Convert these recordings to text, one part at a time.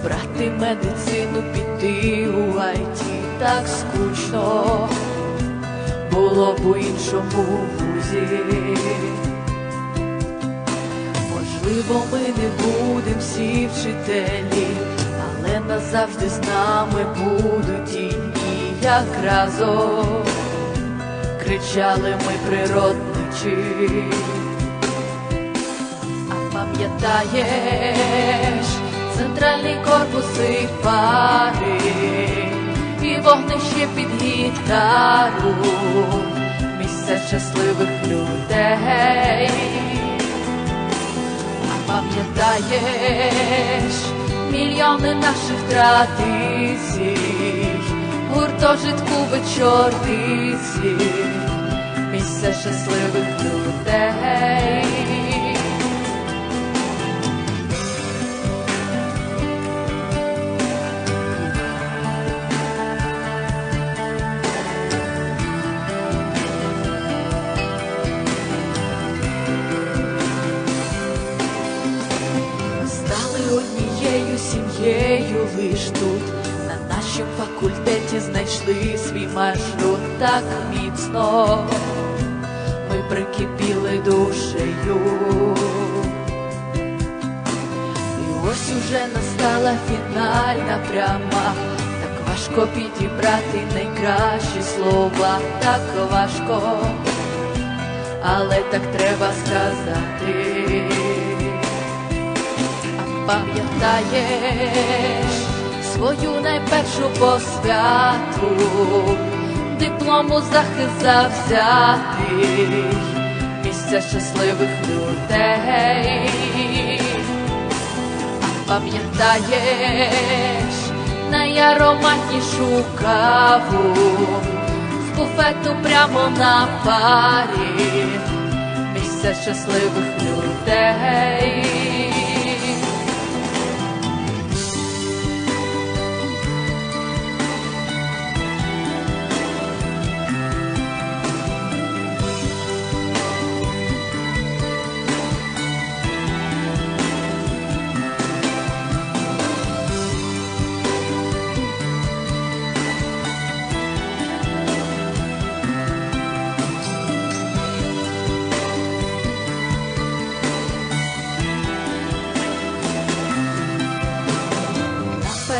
обрати медицину, піти у IT, так скучно було б у іншому вузі. Можливо, ми не будемо всі вчителі, але назавжди з нами будуть і як разом кричали ми природничі. А пам'ятаєш центральний корпус і пари, і вогнище під гітару, місце щасливих людей. А пам'ятаєш мільйони наших традицій, гуртожитку вечорниці, місце щасливих людей. Факультеті знайшли свій маршрут так міцно. Ми прикипіли душею. І ось уже настала фінальна пряма. Так важко підібрати найкращі слова, так важко, але так треба сказати. Пам'ятаєш свою найпершу посвяту, диплому захист завзятий, місця щасливих людей. А пам'ятаєш найароматнішу каву з буфету прямо на парі, місця щасливих людей.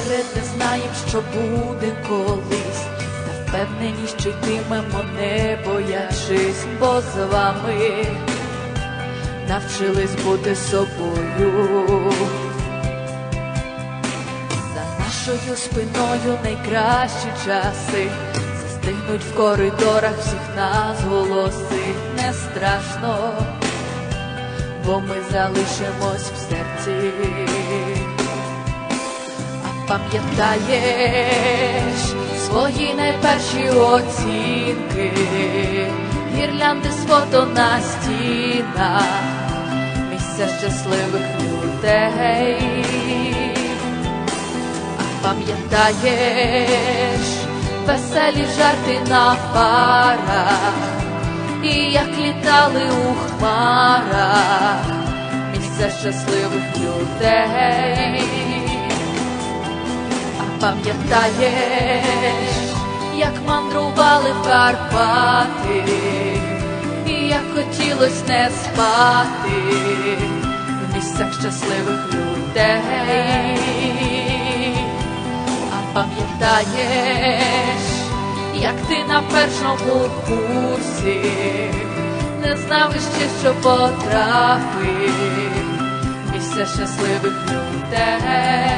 Наперед не знаєм, що буде колись, та впевнені, що йтимемо, не боячись, бо з вами навчились бути собою. За нашою спиною найкращі часи застигнуть в коридорах всіх нас голоси, не страшно, бо ми залишимось в серці. Пам'ятаєш свої найперші оцінки, гірлянди з фото на стінах, місця щасливих людей. А пам'ятаєш веселі жарти на парах, і як літали у хмарах, місця щасливих людей. Пам'ятаєш, як мандрували в Карпати, і як хотілось не спати в місцях щасливих людей. А пам'ятаєш, як ти на першому курсі не знав ще, що потрапив в місця щасливих людей.